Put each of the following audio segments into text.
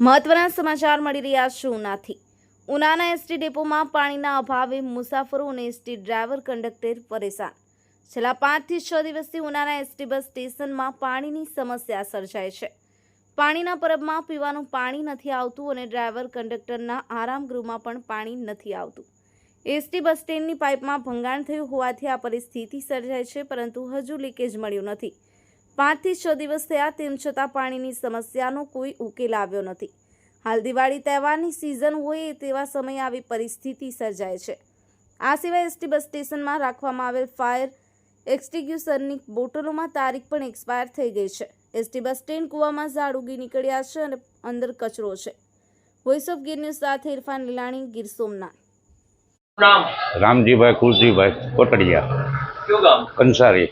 મહત્વના સમાચાર મળી રહ્યા છે ઉનાથી. ઉનાના એસટી ડેપોમાં પાણીના અભાવે મુસાફરો અને એસટી ડ્રાઈવર કંડક્ટર પરેશાન. છેલ્લા પાંચથી છ દિવસથી ઉનાના એસટી બસ સ્ટેશનમાં પાણીની સમસ્યા સર્જાય છે. પાણીના પરબમાં પીવાનું પાણી નથી આવતું અને ડ્રાઈવર કંડક્ટરના આરામ ગૃહમાં પણ પાણી નથી આવતું. એસટી બસ સ્ટેન્ડની પાઇપમાં ભંગાણ થયું હોવાથી આ પરિસ્થિતિ સર્જાય છે, પરંતુ હજુ લીકેજ મળ્યું નથી. પાંચથી છ દિવસ થયા તેમ છતાં પાણીની સમસ્યાનો કોઈ ઉકેલ આવ્યો નથી. હાલ દિવાળી તહેવારની સિઝન હોય તેવા સમયે આવી પરિસ્થિતિ સર્જાય છે. આ સિવાય એસટી બસ સ્ટેશનમાં રાખવામાં આવેલ ફાયર એક્સટિગ્યુશનની બોટલોમાં તારીખ પણ એક્સપાયર થઈ ગઈ છે. એસટી બસ સ્ટેન્ડ કૂવામાં ઝાડ ઉગી નીકળ્યા છે અને અંદર કચરો છે. વોઇસ ઓફ ગીર ન્યૂઝ સાથે ઇરફાન લીલાણી ગીર સોમનાથ. નામ? રામજીભાઈ કુલજીભાઈ કોટડિયા. કંસારી.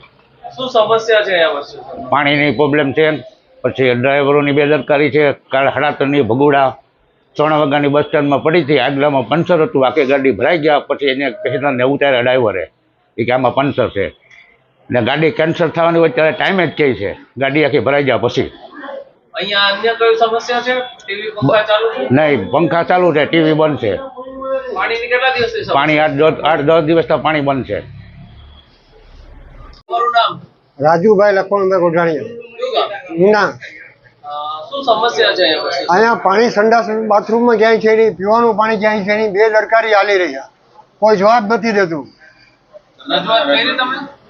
શું સમસ્યા છે આ વર્ષે પાણીની પ્રોબ્લેમ છે. પછી ડ્રાઈવરોની બેદરકારી છે. હડાતરની ભગુડા ત્રણ વાગ્યાની બસ સ્ટેન્ડમાં પડી હતી. આગલામાં પંચર હતું. આખી ગાડી ભરાઈ ગયા. પછી એને પેસેન્જરને ઉતાર્યા ડ્રાઈવરે. એ કે આમાં પંચર છે. ને ગાડી કેન્સલ થવાની હોય ત્યારે ટાઈમે જ કહે છે? ગાડી આખી ભરાઈ ગયા પછી. અહીંયા અન્ય કઈ સમસ્યા છે? ટીવી પંખા ચાલુ છે? નહીં પંખા ચાલુ છે. ટીવી બંધ છે. પાણીની કેટલા દિવસ પાણી આઠ દસ આઠ દસ દિવસથી પાણી બંધ છે. રાજુભાઈ લખમણભાઈ ગોઢાણીયા. છે અહીંયા પાણી સંડાસ બાથરૂમમાં ક્યાંય છે નહીં પીવાનું પાણી જાય છે નહીં બે દરકારી હાલી રહ્યા. કોઈ જવાબ નથી દેતું.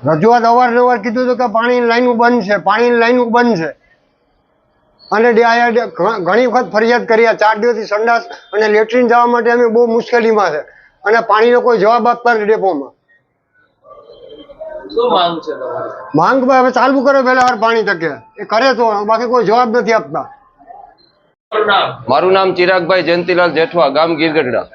રજૂઆત અવાર નવાર અવારનવાર કીધું હતું કે પાણી લાઈનો બંધ છે પાણી લાઈન બંધ છે. અને ઘણી વખત ફરિયાદ કરી ચાર દિવસથી સંડાસ અને લેટ્રિન જવા માટે અમે બહુ મુશ્કેલીમાં છે. અને પાણીનો કોઈ જવાબ આપતા ડેપોમાં. શું માંગ છે તમારી? માંગ ભાઈ હવે ચાલુ કરો પેલા વાર પાણી તકે. એ કરે તો બાકી કોઈ જવાબ નથી આપતા. મારું નામ ચિરાગભાઈ જયંતિલાલ જેઠવા ગામ ગીરગઢડા.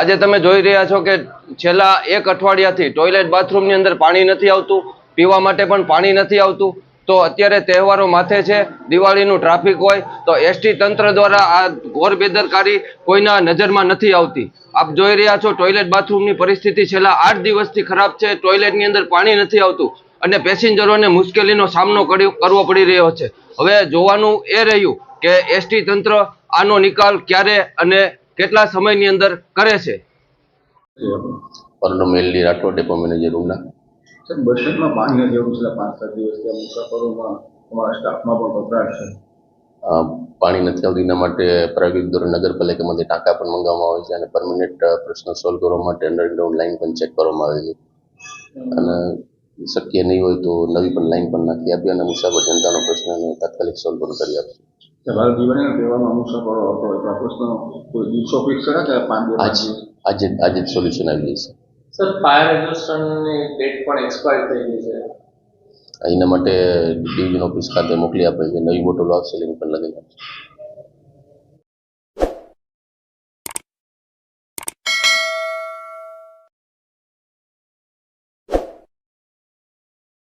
આજે તમે જોઈ રહ્યા છો કે છેલ્લા એક અઠવાડિયાથી ટોયલેટ બાથરૂમની અંદર પાણી નથી આવતું પીવા માટે પણ પાણી નથી આવતું. તો અત્યારે તહેવારો માથે છે, દિવાળીનું ટ્રાફિક હોય તો એસટી તંત્ર દ્વારા આ ઘોર બેદરકારી કોઈના નજરમાં નથી આવતી. આપ જોઈ રહ્યા છો ટોયલેટ બાથરૂમની પરિસ્થિતિ છેલ્લા આઠ દિવસથી ખરાબ છે ટોયલેટની અંદર પાણી નથી આવતું અને પેસેન્જરોને મુશ્કેલીનો સામનો કરવો પડી રહ્યો છે. હવે જોવાનું એ રહ્યું કે એસટી તંત્ર આનો નિકાલ ક્યારે અને કેટલા સમયની અંદર કરે છે? પરનો મેલડી રાઠોડ ડેપો મેનેજર ઉના સાહેબ બસમાં સ્ટેન્ડમાં પાણી નથી આવતું છેલ્લા પાંચ સાત દિવસથી આ મુસાફરોમાં અમારા સ્ટાફમાં પણ ગભરાટ છે. પાણી નથી આવતું એના માટે પ્રાયોગિક ધોરણ નગરપાલિકામાંથી ટાંકા પણ મંગાવવામાં આવે છે અને પરમનન્ટ પ્રશ્ન સોલ્વ કરવા માટે અંડરગ્રાઉન્ડ લાઇન પણ ચેક કરવામાં આવે છે. અને શક્ય નહીં હોય તો નવી પણ લાઈન પણ નાખી આપી અને મુસાફર જનતાનો પ્રશ્ન તાત્કાલિક સોલ્વ પણ કરી આપશે. તહેવારમાં મુસાફરો પ્રશ્ન દિવસ આજે આજે જ સોલ્યુશન આવી જશે સર ફાયર એક્ઝોસ્ટની ડેટ પણ એક્સપાયર થઈ ગઈ છે. એના માટે ડિવિઝન ઓફિસ ખાતે મોકલી આપે છે. નવી બોટલો આવશે એની પણ લગાવી